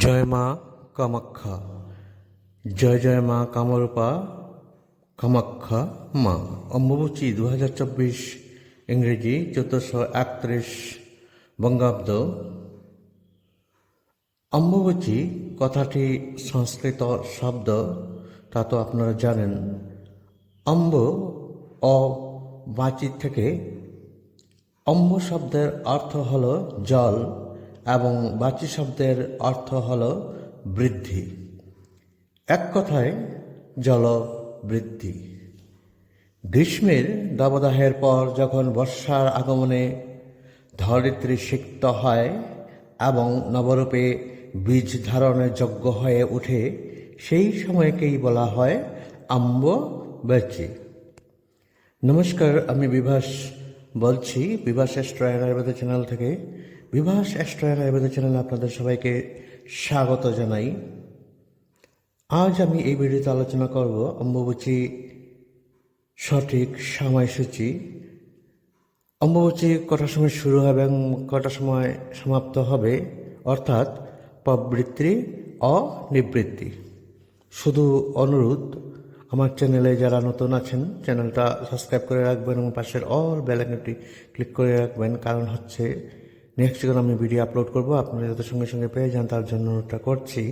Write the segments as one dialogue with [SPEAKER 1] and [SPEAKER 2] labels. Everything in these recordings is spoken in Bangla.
[SPEAKER 1] জয় মা কামাখ্যা। জয় জয় মা কামরূপা কামাখ্যা মা। অম্বুবচী দু হাজার চব্বিশ, ইংরেজি চোদ্দোশো একত্রিশ, বঙ্গাব্দ। অম্বুবচী কথাটি সংস্কৃত শব্দ, তা তো আপনারা জানেন। অম্ব অ বাচি থেকে অম্ব শব্দের অর্থ হল জল। এবং বাচি শব্দের অর্থ হল বৃদ্ধি। এক কথায়, জল বৃদ্ধি। গ্রীষ্মের দাবদাহের পর যখন বর্ষার আগমনে ধরিত্রী সিক্ত হয় এবং নবরূপে বীজ ধারণের যোগ্য হয়ে ওঠে সেই সময়কেই বলা হয় আম্ব বেচি নমস্কার, আমি বিভাস বলছি, বিভাস অ্যাস্ট্রয়ের আয়ুর্বেদ চ্যানেল থেকে। বিভাস অ্যাস্ট্রয়ের আয়ুর্বেদ চ্যানেলে আপনাদের সবাইকে স্বাগত জানাই। আজ আমি এই ভিডিওতে আলোচনা করব অম্বুবচী সঠিক সময়সূচি। অম্বুবচী কটার সময় শুরু হবে এবং কটার সময় সমাপ্ত হবে, অর্থাৎ প্রবৃত্তি অনিবৃত্তি শুধু অনুরোধ, আমার চ্যানেলে যারা নতুন আছেন, চ্যানেলটা সাবস্ক্রাইব করে রাখবেন এবং পাশের অল বেলাইকনটি ক্লিক করে রাখবেন, কারণ হচ্ছে নেক্সট যখন আমি ভিডিও আপলোড করব, আপনারা যাতে সঙ্গে সঙ্গে পেয়ে যান, তার জন্য ওটা করছি।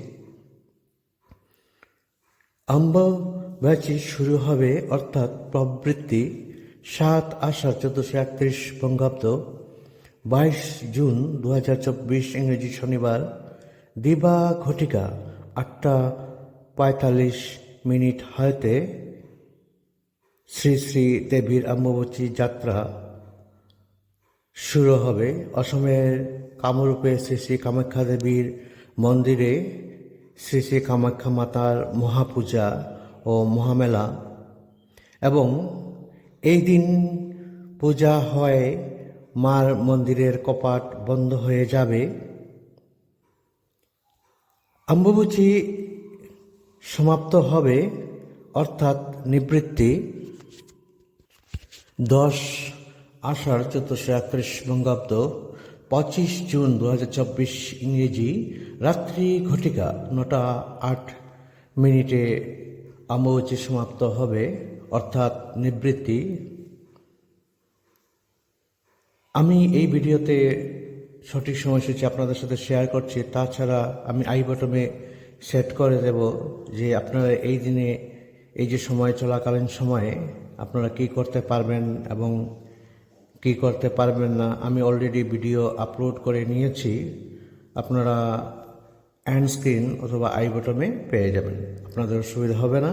[SPEAKER 1] আম্ব ব্যাচি শুরু হবে, অর্থাৎ প্রবৃত্তি, সাত আষাঢ় চোদ্দশো একত্রিশ বঙ্গাব্দ, বাইশ জুন দু হাজার চব্বিশ ইংরেজি শনিবার, দিবা ঘটিকা, আটটা পঁয়তাল্লিশ মিনিট হয়তে শ্রী শ্রী দেবীর আম্ববচী যাত্রা। শুরু হবে। অসমের কামরূপে শ্রী শ্রী কামাখ্যা দেবীর মন্দিরে শ্রী শ্রী কামাখ্যা মাতার মহাপূজা ও মহামেলা। এবং এই দিন পূজা হয় মার মন্দিরের কপাট বন্ধ হয়ে যাবে। অম্বুবচী সমাপ্ত হবে, অর্থাৎ নিবৃত্তি। দশ আষাঢ় চোদ্দশো একত্রিশ বঙ্গাব্দ, পঁচিশ জুন দু চব্বিশ ইংরেজি, রাত্রি ঘটিকা নটা আট মিনিটে অম্বুবচী সমাপ্ত হবে, অর্থাৎ নিবৃত্তি। আমি এই ভিডিওতে সঠিক সময়সূচি আপনাদের সাথে শেয়ার করছি, তাছাড়া আমি আই বটমে সেট করে দেব যে আপনারা এই দিনে এই যে সময় চলাকালীন সময়ে আপনারা কি করতে পারবেন এবং কি করতে পারবেন না, আমি অলরেডি ভিডিও আপলোড করে নিয়েছি, আপনারা অ্যান্ড স্ক্রিন অথবা আই বটমে পেয়ে যাবেন। আপনাদের সুবিধা হবে না।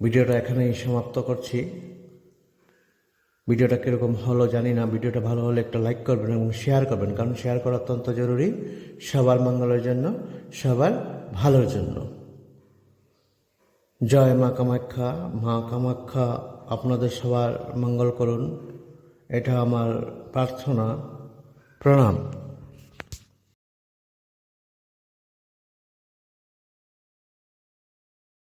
[SPEAKER 1] ভিডিওটা এখানেই সমাপ্ত করছি। ভিডিওটা কীরকম হলো জানি না, ভিডিওটা ভালো হলে একটা লাইক করবেন এবং শেয়ার করবেন, কারণ শেয়ার করা অত্যন্ত জরুরি সবার মঙ্গলের জন্য, সবার ভালোর জন্য। জয় মা কামাখ্যা মা কামাখ্যা, আপনাদের সবার মঙ্গল করুন। এটা আমার প্রার্থনা প্রণাম।